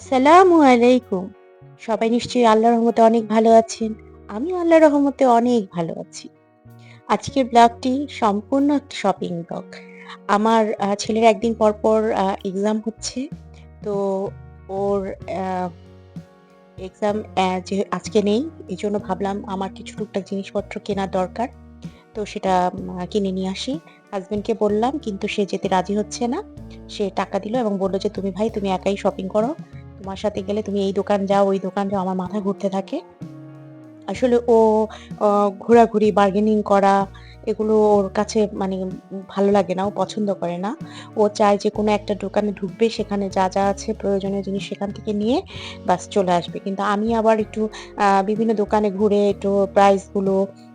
আসসালামু আলাইকুম। সবাই নিশ্চয়ই আল্লাহর রহমতে অনেক ভালো আছেন। আমি আল্লাহর রহমতে অনেক ভালো আছি। আজকের ব্লগটি সম্পূর্ণ শপিং ব্লগ। আমার ছেলের একদিন পর, পর এক্সাম হচ্ছে। তো ওর এক্সাম যে আজকে নেই। এই জন্য ভাবলাম আমার কিছু টুকটাক জিনিসপত্র কেনার দরকার। তো সেটা কিনে নিয়ে আসি। হাসব্যান্ডকে বললাম কিন্তু সে যেতে রাজি হচ্ছে না। সে টাকা দিল এবং বলল যে, "তুমি ভাই তুমি একাই শপিং করো। তোমার সাথে গেলে তুমি এই দোকান যাও, ওই দোকান যাও।" আমার মাথা ঘুরতে থাকে। আসলে ও ঘোরাঘুরি, বার্গেনিং করা এগুলো ওর কাছে মানে ভালো লাগে না। ও পছন্দ করে না। ও চায় যে কোনো একটা দোকানে ঢুকবে, সেখানে যা, যা আছে প্রয়োজনীয় জিনিস সেখান থেকে নিয়ে বাস চলে আসবে। কিন্তু আমি আবার একটু বিভিন্ন দোকানে ঘুরে একটু প্রাইসগুলো আ যা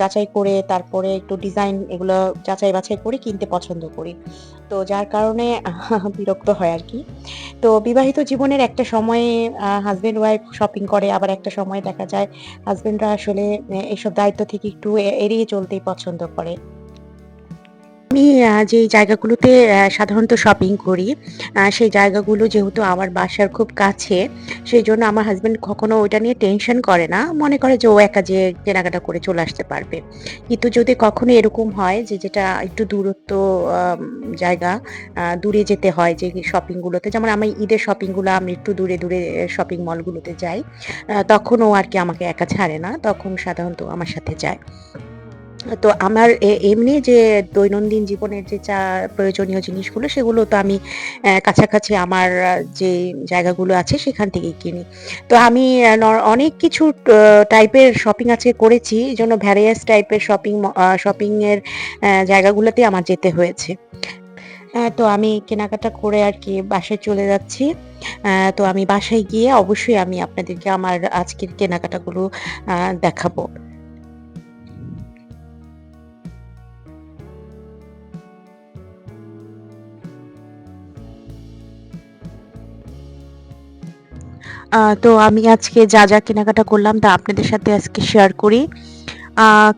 যাচাই করে তারপরে একটু ডিজাইন এগুলো যাচাই বাছাই করে কিনতে পছন্দ করি। তো যার কারণে বিরক্ত হয় আর কি তো বিবাহিত জীবনের একটা সময়ে হাজব্যান্ড ওয়াইফ শপিং করে, আবার একটা সময় দেখা যায় হাজব্যান্ডরা আসলে এইসব দায়িত্ব থেকে একটু এড়িয়ে চলতেই পছন্দ করে। আমি যেই জায়গাগুলোতে সাধারণত শপিং করি, সেই জায়গাগুলো যেহেতু আমার বাসার খুব কাছে, সেই জন্য আমার হাজব্যান্ড কখনো ওইটা নিয়ে টেনশন করে না। মনে করে যে ও একা যে কেনাকাটা করে চলে আসতে পারবে। কিন্তু যদি কখনো এরকম হয় যে যেটা একটু দূরত্ব জায়গা, দূরে যেতে হয় যে শপিং গুলোতে, যেমন আমি ঈদের শপিংগুলো আমি একটু দূরে, দূরে শপিং মলগুলোতে যাই। আ তখন ও আরকি আমাকে একা ছাড়ে না। তখন সাধারণত আমার সাথে যায়। তো আমার এমনি যে দৈনন্দিন জীবনের যে চা, প্রয়োজনীয় জিনিসগুলো, সেগুলো তো আমি কাছাকাছি আমার যে জায়গাগুলো আছে, সেখান থেকেই কিনি। তো আমি অনেক কিছু টাইপের শপিং আজকে করেছি। এজন্য ভ্যারিয়াস টাইপের শপিং ম আ শপিং এর অ্যা আমার যেতে হয়েছে। তো আমি কেনাকাটা করে আর কি বাসায় চলে যাচ্ছি। তো আমি বাসায় গিয়ে অবশ্যই আমি আপনাদেরকে আমার আজকের কেনাকাটাগুলো দেখাবো। তো আমি আজকে যা, যা কেনাকাটা করলাম তা আপনাদের সাথে আজকে শেয়ার করি।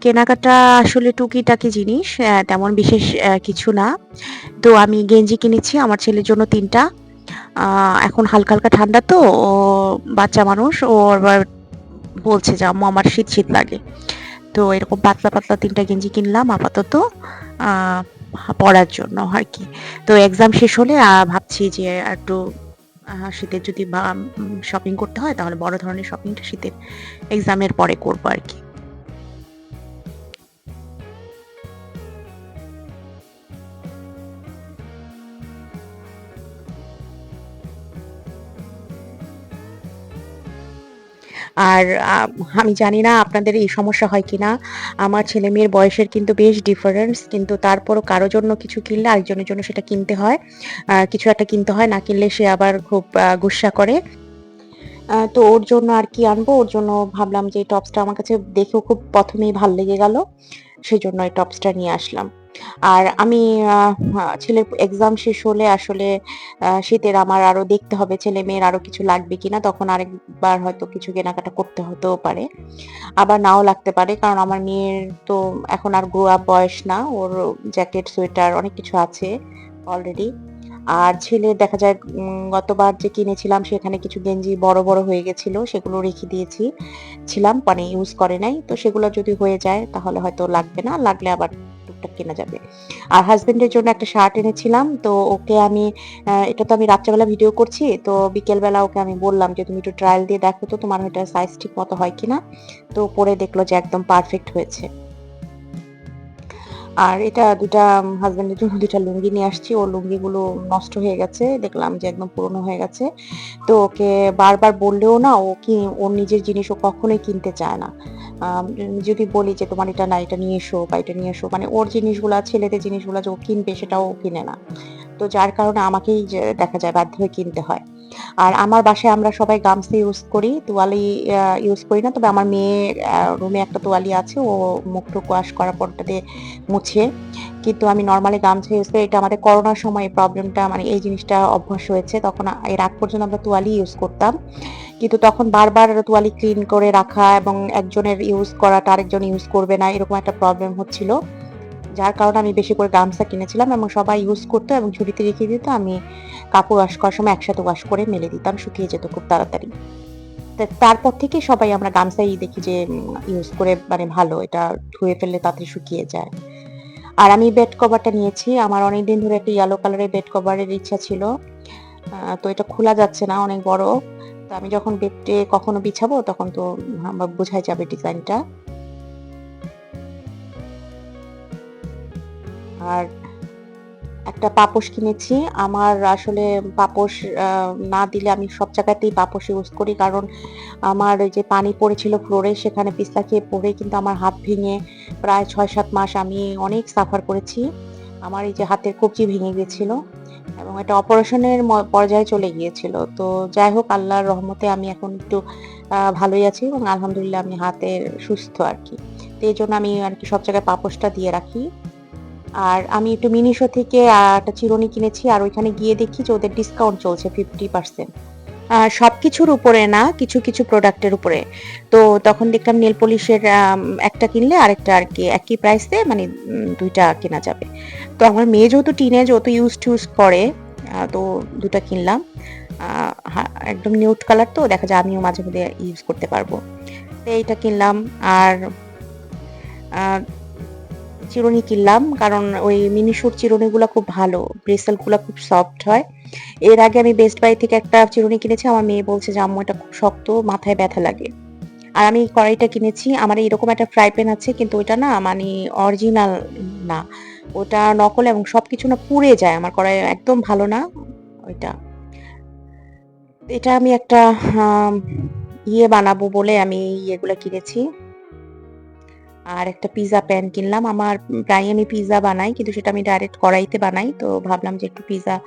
কেনাকাটা আসলে টুকিটাকি জিনিস, তেমন বিশেষ কিছু না। তো আমি গেঞ্জি কিনেছি আমার ছেলের জন্য তিনটা এখন হালকা, হালকা ঠান্ডা তো ও বাচ্চা মানুষ। ও আবার বলছে যে, "আম্মু আমার শীত, শীত লাগে।" তো এরকম পাতলা, পাতলা ৩ টা গেঞ্জি কিনলাম আপাতত পড়ার জন্য আর কি তো এক্সাম শেষ হলে ভাবছি যে একটু শীতের যদি বা শপিং করতে হয়, তাহলে বড় ধরনের শপিংটা শীতের এক্সামের পরে করব আর আরকি। আর আমি জানি না আপনাদের এই সমস্যা হয় কিনা। আমার ছেলে-মেয়ের বয়সের কিন্তু বেশ ডিফারেন্স। কিন্তু তারপরও কারও জন্য কিছু কিনলে আরেকজনের জন্য সেটা কিনতে হয়। কিছু একটা কিনতে হয়, না কিনলে সে আবার খুব আ গুস্সা করে। তো ওর জন্য আর কি আনব? ওর জন্য ভাবলাম যে টপসটা আমার কাছে দেখেও খুব ১ম এই ভালো লেগে গেল। সেজন্য এই টপসটা নিয়ে আসলাম। আর আমি ছেলের এক্সাম শেষ হলে আসলে শীতের আমার আরও দেখতে হবে ছেলে-মেয়ের আরও কিছু লাগবে কিনা। তখন আরেকবার হয়তো কিছু কেনাকাটা করতে হতেও পারে। আবার নাও লাগতে পারে। কারণ আমার মেয়ের তো এখন আর গ্রো আপ বয়স না। ওর জ্যাকেট, সোয়েটার অনেক কিছু আছে অলরেডি। আর ছেলে দেখা যায় গতবার যে কিনেছিলাম সেখানে কিছু গেঞ্জি বড়, বড় হয়ে গেছিল। সেগুলো রেখে দিয়েছি ছিলাম মানে ইউজ করে নাই। তো সেগুলো যদি হয়ে যায় তাহলে হয়তো লাগবে না। লাগলে আবার টুকটাক কেনা যাবে। আর হাসব্যান্ডের জন্য একটা শার্ট এনেছিলাম। তো ওকে আমি এটা তো আমি রাত্রেবেলা ভিডিও করছি। তো বিকেলবেলা ওকে আমি বললাম যে, "তুমি একটু ট্রায়াল দিয়ে দেখো তো তোমার ওইটা সাইজ ঠিক মতো হয় কিনা?" তো পরে দেখল যে একদম পারফেক্ট হয়েছে। আর এটা ২ টা হাসব্যান্ডের জন্য ২ টা লুঙ্গি নিয়ে আসছি। ওর লুঙ্গিগুলো নষ্ট হয়ে গেছে। দেখলাম যে একদম পুরনো হয়ে গেছে। তো ওকে বারবার বললেও না ও কি ওর নিজের জিনিস ও কখনোই কিনতে চায় না। যদি বলি যে, "তোমার এটা না, এটা নিয়ে এসো বা এটা নিয়ে এসো।" মানে ওর জিনিসগুলা, ছেলেদের জিনিসগুলা যে ও কিনবে সেটাও কিনে না। তো যার কারণে আমাকেই দেখা যায় বাধ্য হয়ে কিনতে হয়। আর আমার বাসায় আমরা সবাই গামছা ইউজ করি। তোয়ালি ইউজ করি না। তবে আমার মেয়ে রুমে একটা তোয়ালি আছে। ও মুখ-টুখ ওয়াশ করার পর ওটা দিয়ে মুছে। কিন্তু আমি নরমালি গামছা ইউজ করি। এটা আমাদের করোনার সময় প্রবলেমটা মানে এই জিনিসটা অভ্যাস হয়েছে। তখন এর আগ পর্যন্ত আমরা তোয়ালি ইউজ করতাম। কিন্তু তখন বারবার তোয়ালি ক্লিন করে রাখা এবং একজনের ইউজ করাটা আরেকজন ইউজ করবে না, এরকম একটা প্রবলেম হচ্ছিল। যার কারণে আমি বেশি করে গামছা কিনেছিলাম এবং সবাই ইউজ করতো এবং ঝুড়িতে রেখে দিত, আমি কাপড় ওয়াশ করার সময় একসাথে ওয়াশ করে মেলে দিতাম, শুকিয়ে যেত খুব তাড়াতাড়ি। তারপর থেকে সবাই আমরা গামছাই দেখি যে ইউজ করে মানে ভালো, এটা ধুয়ে ফেললে তাতে শুকিয়ে যায়। আর আমি বেড কভারটা নিয়েছি, আমার অনেক দিন ধরে একটা ইয়েলো কালারের বেড কভারের ইচ্ছা ছিল। তো এটা খোলা যাচ্ছে না, অনেক বড়। তো আমি যখন বেডে কখনো বিছাবো, তখন তো বোঝাই যাবে ডিজাইনটা আর একটা পাপোশ কিনেছি। আমার আসলে পাপোশ না দিলে আমি সব জায়গাতেই পাপোশ ইউজ করি। কারণ আমার যে পানি পড়েছিল ফ্লোরে সেখানে পিস্তা খেয়ে পড়ে কিন্তু আমার হাত ভেঙে প্রায় ছয় সাত মাস আমি অনেক সাফার করেছি। আমার এই যে হাতের কবজি ভেঙে গিয়েছিল এবং এটা অপারেশনের পর্যায়ে চলে গিয়েছিল। তো যাই হোক, আল্লাহর রহমতে আমি এখন একটু ভালোই আছি এবং আলহামদুলিল্লাহ আমি হাতের সুস্থ আর কি। তো এই জন্য আমি আর কি সব জায়গায় পাপোশটা দিয়ে রাখি। আর আমি একটু মিনিশো থেকে একটা চিরুনি কিনেছি, আর ওইখানে গিয়ে দেখি যে ওদের ডিসকাউন্ট চলছে ফিফটি পার্সেন্ট সব কিছুর উপরে না, কিছু কিছু প্রোডাক্টের উপরে। তো তখন দেখলাম নেল পলিশের একটা কিনলে আরেকটা আর কি, একই প্রাইসে মানে দুইটা কেনা যাবে। তো আমার মেয়ে যেহেতু টিনে ও তো ইউজ টুজ করে তো দুটো কিনলাম। একদম নিউট কালার তো, দেখা যায় আমিও মাঝে মধ্যে ইউজ করতে পারব। তো এইটা কিনলাম, আর চিরুনি কিনলাম, কারণ ওই মিনি মিনিশুর চিরুনিগুলো খুব ভালো ব্রেসেলগুলো খুব সফট হয়। এর আগে আমি বেস্ট বাই থেকে একটা চিরুনি কিনেছি, আমার মেয়ে বলছে যে, আম্মু, এটা খুব শক্ত, মাথায় ব্যথা লাগে। আর আমি কড়াইটা কিনেছি, আমার এরকম একটা ফ্রাই প্যান আছে, কিন্তু ওটা না মানে অরিজিনাল না। ওটা নকল এবং সবকিছু না পুড়ে যায়, আমার কড়াই একদম ভালো না, ওইটা। এটা আমি একটা ইয়ে বানাবো বলে আমি ইয়েগুলো কিনেছি। আর একটা পিৎজা প্যান কিনলাম। আমার প্রায় আমি পিৎজা বানাই, কিন্তু সেটা আমি ডাইরেক্ট কড়াইতে বানাই। তো ভাবলাম যে একটু পিৎজা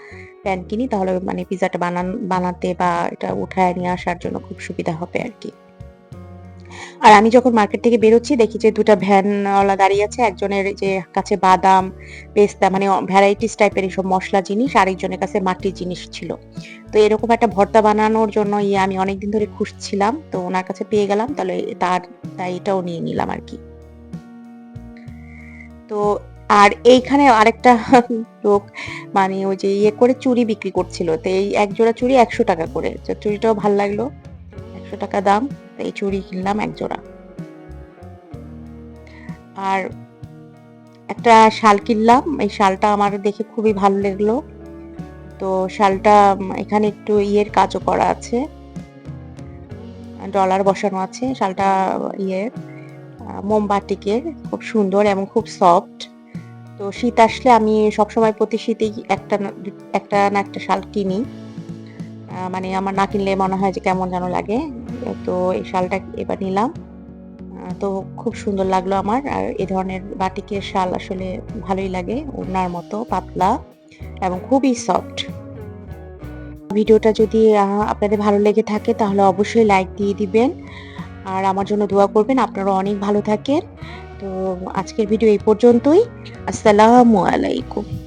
প্যান কিনি, তাহলে মানে পিৎজাটা বানান, বানাতে বা এটা উঠায় নিয়ে আসার জন্য খুব সুবিধা হবে আর কি। আর আমি যখন মার্কেট থেকে বেরোচ্ছি, দেখি যে দুটা ভ্যানওয়ালা দাঁড়িয়ে আছে। একজনের যে কাছে বাদাম, পেস্তা মানে ভ্যারাইটিস টাইপের এইসব মশলা জিনিস, আরেকজনের কাছে মাটির জিনিস ছিল। তো এরকম একটা ভর্তা বানানোর জন্য ইয়ে আমি অনেকদিন ধরে খুঁজছিলাম। তো ওনার কাছে পেয়ে গেলাম, তাহলে তার, তাই এটাও নিয়ে নিলাম আর কি। তো আর এইখানে আরেকটা লোক মানে ওই যে ইয়ে করে চুড়ি বিক্রি করছিল। তো এই এক জোড়া চুড়ি একশো টাকা করে। তো চুড়িটাও ভালো লাগল। একশো টাকা দাম। তো এই চুড়ি কিনলাম এক জোড়া আর একটা শাল কিনলাম। এই শালটা আমার দেখে খুবই ভালো লাগল। তো শালটা এখানে একটু ইয়ের কাজও করা আছে। ডলার বসানো আছে শালটা ইয়ের। আহ, মোমবাটিকের খুব সুন্দর এবং খুব সফট তো শীত আসলে আমি সবসময় প্রতি শীতেই একটা একটা না একটা শাল কিনি। মানে আমার না কিনলে মনে হয় যে কেমন যেন লাগে। তো এই শালটা এবার নিলাম। তো খুব সুন্দর লাগল আমার। আর এই ধরনের বাটিকের শাল আসলে ভালোই লাগে ওনার মতো পাতলা এবং খুবই সফট ভিডিওটা যদি আপনাদের ভালো লেগে থাকে তাহলে অবশ্যই লাইক দিয়ে দিবেন। আর আমার জন্য দোয়া করবেন, আপনারা অনেক ভালো থাকেন। তো আজকের ভিডিও এই পর্যন্তই। আসসালামু আলাইকুম।